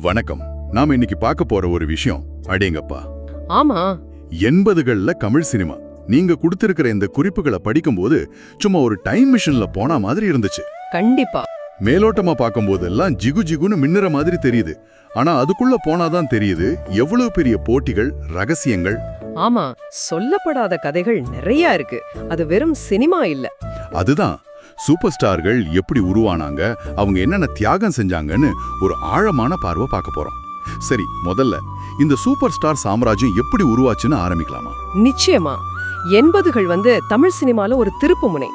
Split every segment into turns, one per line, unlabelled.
வணக்கம். நாம இன்னைக்கு பார்க்க போற ஒரு விஷயம் அடேங்கப்பா.
ஆமா.
எண்பதுகள்ல தமிழ் சினிமா. நீங்க கொடுத்திருக்கிற இந்த குறிப்புகளை படிக்கும்போது சும்மா ஒரு டைம் மிஷின்ல போன மாதிரி இருந்துச்சு.
கண்டிப்பா.
மேலோட்டமா பார்க்கும்போதெல்லாம் ஜிகு ஜிகுன்னு மின்னுற மாதிரி தெரியுது. ஆனா அதுக்குள்ள போனாதான் தெரியுது எவ்வளவு பெரிய போட்டிகள் ரகசியங்கள்.
ஆமா சொல்லப்படாத கதைகள் நிறைய இருக்கு. அது வெறும் சினிமா இல்ல.
அதுதான். சூப்பர் ஸ்டார்கள் எப்படி உருவானாங்க அவங்க என்னென்ன தியாகம் செஞ்சாங்கன்னு ஒரு ஆழமான பார்வை பார்க்க போறோம். சரி முதல்ல இந்த சூப்பர் ஸ்டார் சாம்ராஜ்யம் எப்படி உருவாச்சுன்னு ஆரம்பிக்கலாமா?
நிச்சயமா. எண்பதுகள் வந்து தமிழ் சினிமால ஒரு திருப்புமுனை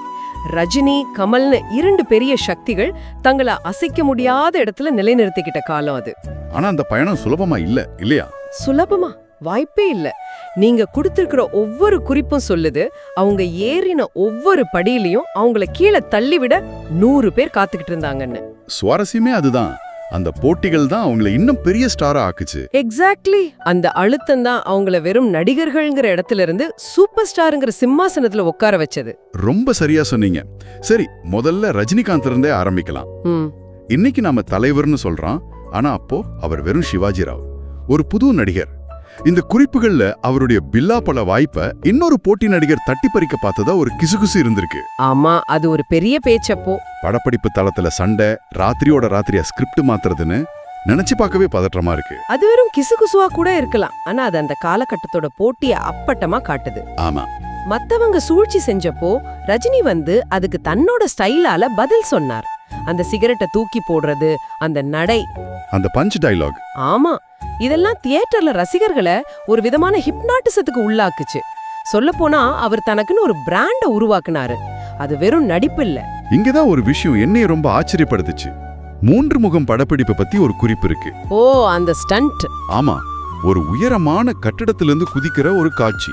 ரஜினி கமல்னு இரண்டு பெரிய சக்திகள் தங்களை அசைக்க முடியாத இடத்துல நிலைநிறுத்திக்கிட்ட காலம் அது.
ஆனா அந்த பயணம் சுலபமா இல்ல இல்லையா?
சுலபமா. வாய்ப்பே இல்ல. நீங்க கொடுத்திருக்கிற ஒவ்வொரு குறிப்பும் சொல்லுது அவங்க ஏறின ஒவ்வொரு படியிலையும் அவங்கள கீழே தள்ளிவிட நூறு பேர் காத்துக்கிட்டு இருந்தாங்கன்னு.
சுவாரஸ்யமே அதுதான். அந்த போட்டிகள் தான் அவங்கள இன்னும் பெரிய ஸ்டாரா ஆக்குச்சு.
எக்ஸாக்ட்லி அந்த அழுத்தம் தான் அவங்கள வெறும் நடிகர்கள்ங்கிற இடத்துல இருந்து சூப்பர் ஸ்டாருங்கிற சிம்மாசனத்துல உட்கார வச்சது.
ரொம்ப சரியா சொன்னீங்க. சரி முதல்ல ரஜினிகாந்த் இருந்தே ஆரம்பிக்கலாம்.
ம்.
இன்னைக்கு நாம தலைவர்னு சொல்றோம் ஆனா அப்போ அவர் வெறும் சிவாஜி ராவ். ஒரு புது நடிகர். இந்த குறிப்புகள்ல அவருடைய பில்லா பல வாய்ப்பை இன்னொரு போட்டி நடிகர் தட்டி பறிக்க பார்த்ததா ஒரு கிசுகிசு இருந்திருக்கு.
ஆமா அது ஒரு பெரிய பேச்சப்போ
படப்பிடிப்பு தளத்துல சண்டை ராத்திரியோட ராத்திரியா ஸ்கிரிப்ட் மாத்துறதுன்னு நினைச்சு பார்க்கவே பதற்றமா இருக்கு.
அது வெறும் கிசுகுசுவா கூட இருக்கலாம். ஆனா அது அந்த காலகட்டத்தோட போட்டிய அப்பட்டமா காட்டுது.
ஆமா.
மத்தவங்க சூழ்ச்சி செஞ்சப்போ ரஜினி வந்து அதுக்கு தன்னோட ஸ்டைலால பதில் சொன்னார். அந்த சிகரெட்டை தூக்கி போடுறது அந்த நடை.
அந்த பஞ்ச் டயலாக்
ஆமா. இதெல்லாம் தியேட்டர்ல ரசிகர்களை ஒரு விதமான ஹிப்னாட்டிசத்துக்கு உள்ளாக்குச்சு. சொல்லப்போனா அவர் தனக்குன்னு ஒரு பிராண்ட உருவாக்குனாரு. அது வெறும் நடிப்பு இல்ல.
இங்கதான் ஒரு விஷயம் என்னைய ரொம்ப ஆச்சரியப்படுத்துச்சு. மூன்று முகம் படப்பிடிப்பு பத்தி ஒரு குறிப்பு இருக்கு.
ஓ அந்த ஸ்டண்ட்.
ஆமா ஒரு உயரமான கட்டிடத்திலிருந்து குதிக்கிற ஒரு காட்சி.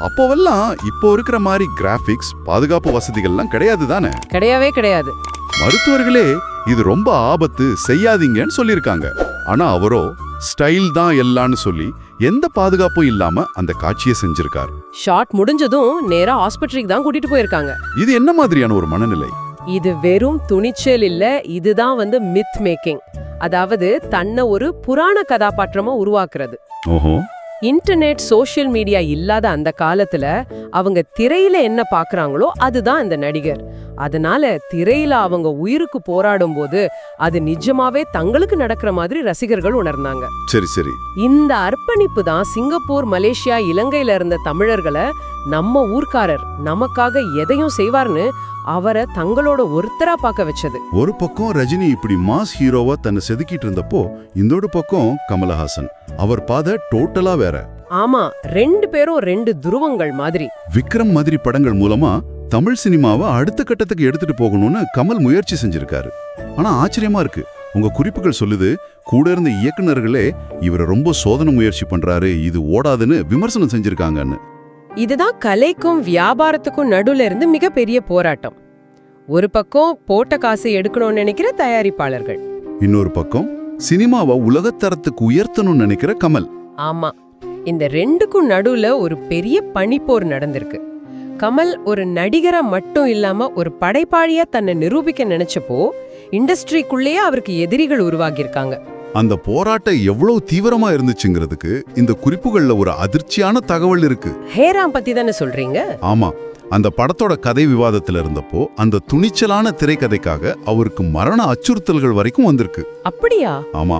அப்போவெல்லாம் இப்போ இருக்கிற மாதிரி கிராபிக்ஸ் பாதுகாப்பு வசதிகள்லாம் கிடையாது தானே?
கிடையவே கிடையாது.
மருத்துவர்களே இது ரொம்ப ஆபத்து செய்யாதீங்கன்னு சொல்லியிருக்காங்க. ஆனா அவரோ ஸ்டைல் தான் எல்லான்னு சொல்லி எந்த பாதுகாப்பும் இல்லாம அந்த காட்சியை செஞ்சிருக்கார்.
ஷாட் முடிஞ்சதும் நேரா ஆஸ்பத்திரிக்கு தான் கூட்டிட்டு போயிருக்காங்க.
இது என்ன மாதிரியான ஒரு மனநிலை?
இது வெறும் துணிச்சல் இல்ல இதுதான் வந்து மித் மேக்கிங் அதாவது தன்னை ஒரு புராண கதாபாத்திரமா உருவாக்குறது.
ஓஹோ.
இன்டர்நெட் சோஷியல் மீடியா இல்லாத அந்த காலத்துல அவங்க திரையில என்ன பாக்குறாங்களோ அதுதான் இந்த நடிகர். அதனால திரையில அவங்க உயிருக்கு போராடும் போது அது நிஜமாவே தங்களுக்கு நடக்கிற மாதிரி ரசிகர்கள் உணர்ந்தாங்க.
சரி சரி.
இந்த அர்ப்பணிப்பு தான் சிங்கப்பூர் மலேசியா இலங்கையில இருந்த தமிழர்களை நம்ம ஊர்க்காரர் நமக்காக எதையும் செய்வார்னு அவரை தங்களோட ஒருத்தரா பார்க்க வச்சது.
ஒரு பக்கம் ரஜினி இப்படி மாஸ் ஹீரோவா தன்னை செதுக்கிட்டு இருந்தப்போ இன்னொரு பக்கம் கமலஹாசன். அவர் பாதை டோட்டலா வேற.
ஆமா ரெண்டு பேரும் ரெண்டு துருவங்கள் மாதிரி.
விக்ரம் மாதிரி படங்கள் மூலமா தமிழ் சினிமாவை அடுத்த கட்டத்துக்கு எடுத்துட்டு போகணும்னு கமல் முயற்சி செஞ்சிருக்காரு. ஆனா ஆச்சரியமா இருக்கு. உங்க குறிப்புகள் சொல்லுது கூட இருந்த இயக்குனர்களே இவரை ரொம்ப சோதனை முயற்சி பண்றாரு இது ஓடாதுன்னு விமர்சனம் செஞ்சிருக்காங்கன்னு.
இதுதான் கலைக்கும் வியாபாரத்துக்கும் நடுவுல இருந்து மிகப்பெரிய போராட்டம். ஒரு பக்கம் போட்ட காசை எடுக்கணும்னு நினைக்கிற தயாரிப்பாளர்கள்.
இன்னொரு பக்கம் சினிமாவை உலகத்தரத்துக்கு உயர்த்தணும்னு நினைக்கிற கமல்.
ஆமா. இந்த ரெண்டுக்கும் நடுவுல ஒரு பெரிய பனிப்போர் நடந்திருக்கு. கமல் ஒரு நடிகரா மட்டும் இல்லாம ஒரு படைப்பாளியா தன்னை நிரூபிக்க நினைச்சப்போ இண்டஸ்ட்ரிக்குள்ளேயே அவருக்கு எதிரிகள் உருவாகியிருக்காங்க.
அந்த போராட்டம் எவ்வளவு தீவிரமா இருந்துச்சுங்கிறதுக்கு இந்த குறிப்புகள்ல ஒரு அதிர்ச்சியான தகவல் இருக்கு.
ஹேராம் பத்தி தானே சொல்றீங்க?
ஆமா. அந்த படத்தோட கதை விவாதத்துல இருந்தப்போ அந்த துணிச்சலான திரைக்கதைக்காக அவருக்கு மரண அச்சுறுத்தல்கள் வரைக்கும் வந்திருக்கு.
அப்படியா?
ஆமா.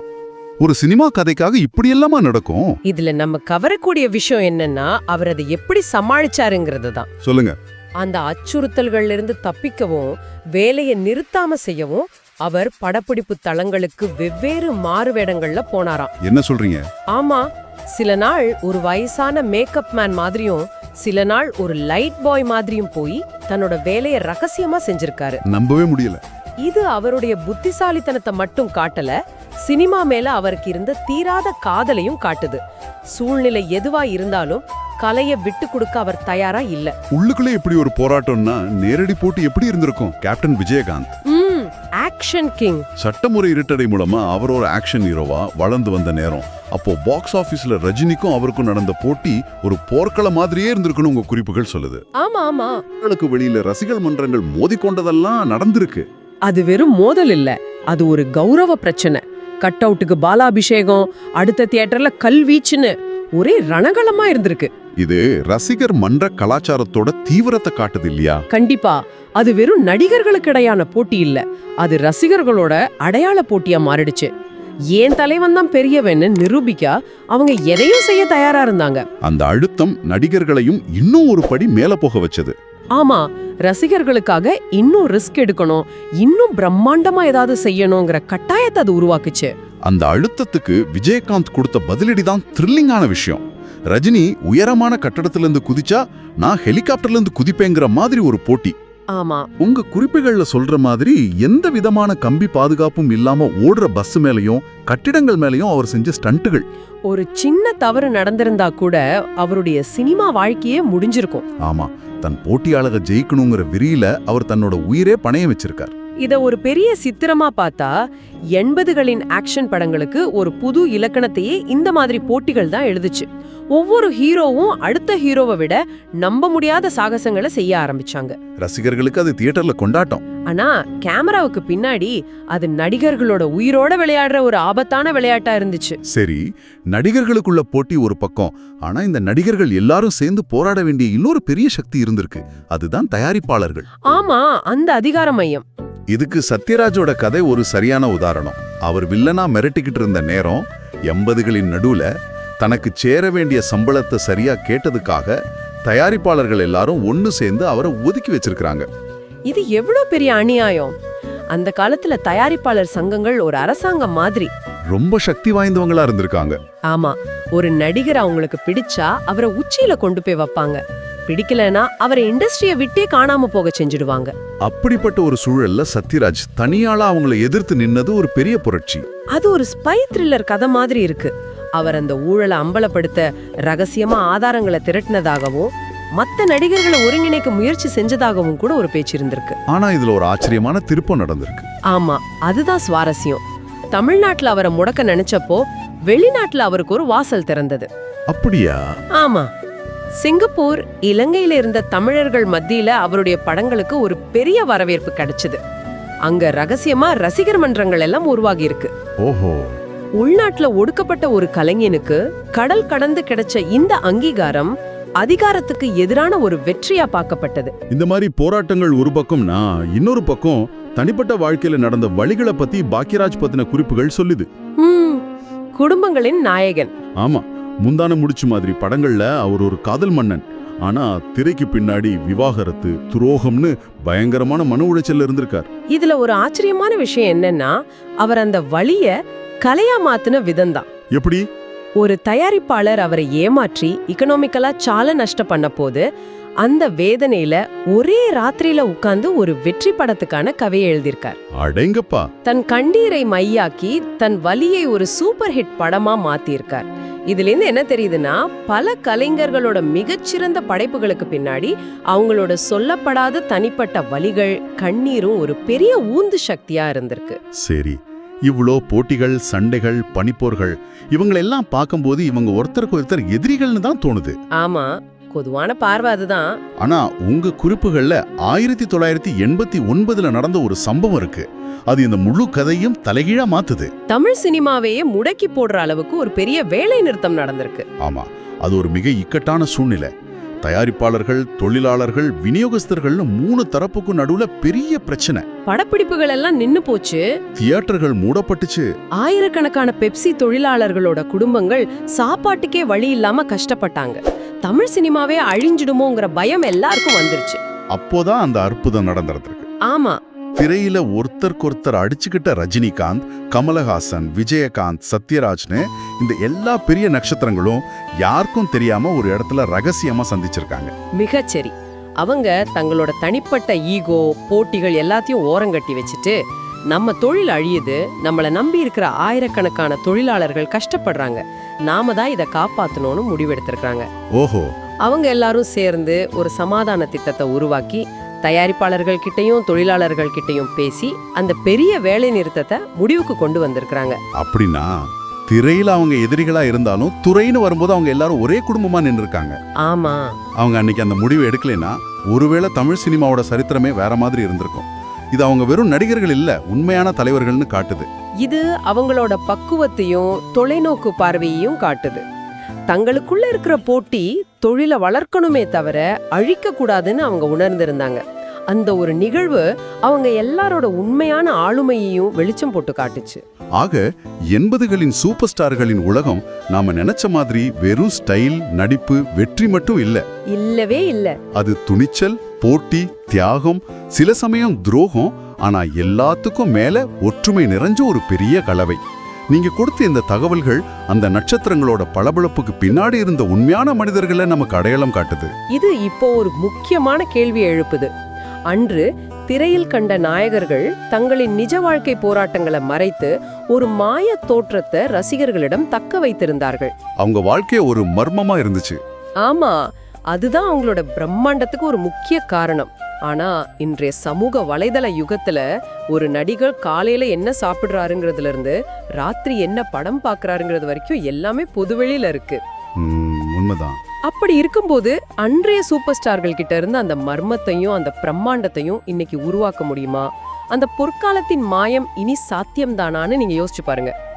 ஒரு சினிமா கதைக்காக இப்படியெல்லாமா நடக்கும்?
இதுல நம்ம கவரக்கூடிய விஷயம் என்னன்னா அவர் அதை எப்படி சமாளிச்சாருங்கிறது தான்.
சொல்லுங்க.
அந்த அச்சுறுத்தல்கள்ல இருந்து தப்பிக்கவும் வேலையை நிறுத்தாம செய்யவும் அவர் படப்பிடிப்பு தளங்களுக்கு வெவ்வேறு மாறுவேடங்கள்ல போனாராம்.
என்ன சொல்றீங்க?
ஆமா சில நாள் ஒரு வயசான மேக்கப் மேன் மாதிரியும் சில நாள் ஒரு லைட் பாய் மாதிரியும் போய் தன்னோட வேலையை ரகசியமா செஞ்சிருக்காரு.
நம்பவே முடியல.
இது அவருடைய புத்திசாலித்தனத்தை மட்டும் காட்டல சினிமா மேல அவருக்கு இருந்த தீராத காதலையும் காட்டுது. சூழ்நிலை எதுவா இருந்தாலும் கலையை விட்டு கொடுக்க அவர் தயாரா இல்ல.
உள்ளுக்குள்ளே இப்படி ஒரு போராட்டம்னா நேரடி போட்டி எப்படி இருந்திருக்கும்? கேப்டன் விஜயகாந்த்.
ஆக்ஷன் கிங்
சட்டமுறை இருட்டடை மூலமா அவர் ஒரு ஆக்ஷன் ஹீரோவா வளர்ந்து வந்த நேரம். அப்போ பாக்ஸ் ஆபீஸ்ல ரஜினிக்கும் அவருக்கும் நடந்த போட்டி ஒரு போர்க்கள மாதிரியே இருந்திருக்குன்னு உங்க குறிப்புகள் சொல்லுது.
ஆமா ஆமா.
மக்களுக்கு வெளியில ரசிகர் மன்றங்கள் மோதிக்கொண்டதெல்லாம் நடந்திருக்கு.
அது வெறும் மோதல் இல்ல. அது ஒரு கௌரவ பிரச்சனை. கட் அவுட்டுக்கு பாலாபிஷேகம் அடுத்த தியேட்டர்ல கல்வீச்சுன்னு ஒரே ரணகளமா இருந்திருக்கு.
இது ரசிகர் மன்ற கலாச்சாரத்தோட தீவிரத்தை காட்டுது இல்லையா?
கண்டிப்பா. அது வெறும் நடிகர்களுக்கு இடையான போட்டி இல்ல. அது ரசிகர்களோட அடையாள போட்டியா மாறிடுச்சு. ஏன் தலைவன் தான் பெரியவன்னு நிரூபிக்க அவங்க எதையும் செய்ய தயாரா இருந்தாங்க.
அந்த அழுத்தம் நடிகர்களையும் இன்னும் ஒரு படி மேல போக வச்சது.
ஆமா. ரசிகர்களுக்காக இன்னும் ரிஸ்க் எடுக்கணும் இன்னும் பிரம்மாண்டமா ஏதாவது செய்யணுங்கிற கட்டாயத்தை அது உருவாக்குச்சு.
அந்த அழுத்தத்துக்கு விஜயகாந்த் கொடுத்த பதிலடி தான் த்ரில்லிங்கான விஷயம். ரஜினி உயரமான கட்டடத்திலிருந்து குதிச்சா நான் ஹெலிகாப்டர்ல இருந்து குதிப்பேங்கிற மாதிரி ஒரு போட்டி.
ஆமா.
உங்க குறிப்புகள்ல சொல்ற மாதிரி எந்த விதமான கம்பி பாதுகாப்பும் இல்லாம ஓடுற பஸ் மேலயும் கட்டிடங்கள் மேலயும் அவர் செஞ்ச ஸ்டண்ட்டுகள்
ஒரு சின்ன தவறு நடந்திருந்தா கூட அவருடைய சினிமா வாழ்க்கையே முடிஞ்சிருக்கும்.
ஆமா. தன் போட்டியாளரை ஜெயிக்கணுங்கிற விரியில அவர் தன்னோட உயிரே பணைய வச்சிருக்கார்.
இத ஒரு பெரிய சித்திரமா பார்த்தா எண்பதுகளின் ஆக்ஷன் படங்களுக்கு ஒரு புது இலக்கணத்தையே இந்த மாதிரி போட்டிகள் தான் எழுதுச்சு. ஒவ்வொரு ஹீரோவும் அடுத்த ஹீரோவை விட நம்ப முடியாத சாகசங்களை செய்ய ஆரம்பிச்சாங்க.
ரசிகர்களுக்கு அது தியேட்டர்ல கொண்டாட்டம்.
ஆனா கேமராவுக்கு பின்னாடி அது நடிகர்களோட உயிரோட விளையாடுற ஒரு ஆபத்தான விளையாட்டா இருந்துச்சு.
சரி நடிகர்களுக்குள்ள போட்டி ஒரு பக்கம் ஆனா இந்த நடிகர்கள் எல்லாரும் சேர்ந்து போராட வேண்டிய இன்னொரு பெரிய சக்தி இருந்திருக்கு. அதுதான் தயாரிப்பாளர்கள்.
ஆமா அந்த அதிகார மையம்.
இதுக்கு சத்யராஜோட கதை ஒரு சரியான உதாரணம். அவர் வில்லனா மிரட்டிக்கிட்டு இருந்த நேரம் எண்பதுகளின் நடுவுல தனக்கு சேர வேண்டிய சம்பளத்தை சரியா கேட்டதுக்காக தயாரிப்பாளர்கள் எல்லாரும் ஒன்னு சேர்ந்து அவரை ஒதுக்கி வச்சிருக்காங்க
இது எவ்வளவு பெரிய அநியாயம்? அந்த காலத்துல தயாரிப்பாளர் சங்கங்கள் ஒரு அரசாங்கம் மாதிரி.
ரொம்ப சக்தி வாய்ந்தவங்களா இருந்திருக்காங்க.
ஆமா ஒரு நடிகர் அவங்களுக்கு பிடிச்சா அவரை உச்சியில கொண்டு போய் வைப்பாங்க. பிடிக்கலனா அவரை இண்டஸ்ட்ரிய விட்டே காணாம போக செஞ்சுடுவாங்க.
அப்படிப்பட்ட ஒரு சூழல்ல சத்யராஜ் தனியாளா அவங்கள எதிர்த்து நின்னது ஒரு பெரிய புரட்சி.
அது ஒரு ஸ்பை த்ரில்லர் கதை மாதிரி இருக்கு. அவர் அந்த ஊழலை அம்பலப்படுத்த ரகசியமா ஆதாரங்களை திரட்டினதாகவும் மத்த நடிகர்களை ஒருங்கிணைக்க முயற்சி செஞ்சதாகவும் கூட ஒரு பேச்சு இருந்திருக்கு.
ஆனா இதுல ஒரு ஆச்சரியமான திருப்பம் நடந்திருக்கு.
ஆமா அதுதான் சுவாரஸ்யம். தமிழ்நாட்டுல அவரை முடக்க நினைச்சப்போ வெளிநாட்டுல அவருக்கு ஒரு வாசல் திறந்தது.
அப்படியா?
ஆமா. சிங்கப்பூர் இலங்கையில இருந்த தமிழர்கள் மத்தியில அவருடைய படங்களுக்கு ஒரு பெரிய வரவேற்பு கிடைச்சது. அங்க ரகசியமா ரசிகர் மன்றங்கள் எல்லாம் உருவாகி இருக்கு.
ஓஹோ.
உள்நாட்டுல ஒடுக்கப்பட்ட ஒரு கலைஞனுக்கு கடல் கடந்து கிடைச்ச இந்த அங்கீகாரம் அதிகாரத்துக்கு எதிரான ஒரு வெற்றியா பார்க்கப்பட்டது.
இந்த மாதிரி போராட்டங்கள் ஒரு பக்கம்னா இன்னொரு பக்கம் தனிப்பட்ட வாழ்க்கையில நடந்த வழிகளை பத்தி பாக்கியராஜ் பத்தின குறிப்புகள் சொல்லுது.
குடும்பங்களின் நாயகன்.
ஆமா. முந்தான முடிச்சு மாதிரி படங்கள்ல அவர் ஒரு காதல் மன்னன். ஆனா திரைக்கு பின்னாடி விவாகரத்து துரோகம்னு பயங்கரமான மன உளைச்சல்ல இருந்திருக்கார்.
இதுல ஒரு ஆச்சரியமான விஷயம் என்னன்னா அவர் அந்த வழிய கலையா மாத்தின விதம்தான்.
எப்படி?
ஒரு தயாரிப்பாளர் அவரை ஏமாற்றி இக்கனாமிக்கலா சால நஷ்டம் பண்ண போது அந்த வேதனையில ஒரே ராத்திரியில உட்கார்ந்து ஒரு வெற்றி படத்துக்கான கதையை எழுதியிருக்கார்.
அடேங்கப்பா!
தன் கண்ணீரை மையாக்கி தன் வலியை ஒரு சூப்பர் ஹிட் படமா மாத்தியிருக்கார். இதுல இருந்து என்ன தெரியுதுன்னா பல கலைஞர்களோட மிகச்சிறந்த படைப்புகளுக்கு பின்னாடி அவங்களோட சொல்லப்படாத தனிப்பட்ட வலிகள் கண்ணீரும் ஒரு பெரிய ஊந்து சக்தியா இருந்திருக்கு.
சரி இவ்ளோ போட்டிகள் சண்டைகள் பனிப்போர்கள் இவங்களெல்லாம் பார்க்கும்போது இவங்க ஒருத்தருக்கு ஒருத்தர் எதிரிகள்னு தான் தோணுது.
ஆமா பொதுவான பார்வை அதுதான்.
ஆனா உங்க குறிப்புகள்ல ஆயிரத்தி தொள்ளாயிரத்தி எண்பத்தி ஒன்பதுல நடந்த ஒரு சம்பவம் இருக்கு. அது இந்த முழு கதையும் தலைகீழா மாத்துது.
தமிழ் சினிமாவையே முடக்கி போடுற அளவுக்கு ஒரு பெரிய வேலை நிறுத்தம் நடந்திருக்கு.
ஆமா அது ஒரு மிக இக்கட்டான சூழ்நிலை. தயாரிப்பாளர்கள் தொழிலாளர்கள் விநியோகஸ்தர்கள்னு மூணு தரப்புக்கும் நடுவுல பெரிய பிரச்சனை.
படப்பிடிப்புகள் எல்லாம் நின்னு போச்சு.
தியேட்டர்கள் மூடப்பட்டுச்சு.
ஆயிரக்கணக்கான பெப்சி தொழிலாளர்களோட குடும்பங்கள் சாப்பாட்டுக்கே வழி இல்லாம கஷ்டப்பட்டாங்க. தமிழ் சினிமாவே அழிஞ்சிடுமோங்கிற பயம் எல்லாருக்கும் வந்துருச்சு.
அப்போதான் அந்த அற்புதம் நடந்திருக்கு
ஆமா
திரையில ஒருத்தருக்கொருத்தர் அடிச்சுக்கிட்ட ரஜினிகாந்த் கமலஹாசன் விஜயகாந்த் சத்யராஜ்னு இந்த எல்லா பெரிய நட்சத்திரங்களும் யாருக்கும் தெரியாம ஒரு இடத்துல ரகசியமா சந்திச்சிருக்காங்க.
மிகச்சரி அவங்க தங்களோட தனிப்பட்ட ஈகோ போட்டிகள் எல்லாத்தையும் ஓரங்கட்டி வச்சுட்டு நம்ம தொழில் அழியுது நம்மள நம்பி இருக்கிற ஆயிரக்கணக்கான தொழிலாளர்கள் கஷ்டப்படுறாங்க. நாம தான் இதை காப்பாத்தணும்னு முடிவெடுத்திருக்காங்க
ஓஹோ.
அவங்க எல்லாரும் சேர்ந்து ஒரு சமாதான திட்டத்தை உருவாக்கி தயாரிப்பாளர்கள் கிட்டயும் தொழிலாளர்கள் கிட்டயும் பேசி அந்த பெரிய வேலை நிறுத்தத்தை முடிவுக்கு கொண்டு வந்திருக்கிறாங்க.
அப்படின்னா திரையில அவங்க எதிரிகளா இருந்தாலும் துறைன்னு வரும்போது அவங்க எல்லாரும் ஒரே குடும்பமா நின்னுருக்காங்க
ஆமா.
அவங்க அன்னைக்கு அந்த முடிவு எடுக்கலைன்னா ஒருவேளை தமிழ் சினிமாவோட சரித்திரமே வேற மாதிரி இருந்திருக்கும். இது அவங்க வெறும் நடிகர்கள் இல்ல உண்மையான தலைவர்கள்னு காட்டுது.
இது அவங்களோட பக்குவத்தையும் தொலைநோக்கு பார்வையையும் காட்டுது. தங்களுக்குள்ள இருக்கிற போட்டி தொழிலை வளர்க்கணுமே தவிர அழிக்க கூடாதுன்னு அவங்க உணர்ந்திருந்தாங்க. அந்த ஒரு நிகழ்வு அவங்க எல்லாரோட உண்மையான ஆளுமையையும் வெளிச்சம் போட்டு காட்டுச்சு.
ஆக எண்பதுகளின் சூப்பர் ஸ்டார்களின் உலகம் நாம நினைச்ச மாதிரி வெறும் ஸ்டைல் நடிப்பு வெற்றி மட்டும் இல்ல.
இல்லவே இல்ல.
அது துணிச்சல் போட்டி தியாகம் சில சமயம் துரோகம் ஆனா எல்லாத்துக்கும் மேல ஒற்றுமை நிறைஞ்ச ஒரு பெரிய கலவை. நீங்க கொடுத்த இந்த தகவல்கள் அந்த நட்சத்திரங்களோட பளபளப்புக்கு பின்னாடி இருந்த உண்மையான மனிதர்களை நமக்கு அடையாளம் காட்டுது.
இது இப்போ ஒரு முக்கியமான கேள்வியை எழுப்புது. அன்று திரையில் கண்ட நாயகர்கள் தங்களின் நிஜ வாழ்க்கை போராட்டங்களை மறைத்து ஒரு மாய தோற்றத்தை ரசிகர்களிடம் தக்க வைத்திருந்தார்கள்.
அவங்க வாழ்க்கை ஒரு மர்மமா இருந்துச்சு.
ஆமா அதுதான் அவங்களோட பிரம்மாண்டத்துக்கு ஒரு முக்கிய காரணம். ஆனா இன்றைய சமூக வலைதள யுகத்துல ஒரு நடிகர் காலையில என்ன சாப்பிடுறாருங்கிறதுல இருந்து ராத்திரி என்ன படம் பார்க்கறாருங்கிறது வரைக்கும் எல்லாமே பொதுவெளியில இருக்கு.
உண்மைதான்.
அப்படி இருக்கும்போது அன்றைய சூப்பர் ஸ்டார்கள் கிட்ட இருந்து அந்த மர்மத்தையும் அந்த பிரம்மாண்டத்தையும் இன்னைக்கு உருவாக்க முடியுமா? அந்த பொற்காலத்தின் மாயம் இனி சாத்தியம்தானான்னு நீங்க யோசிச்சு பாருங்க.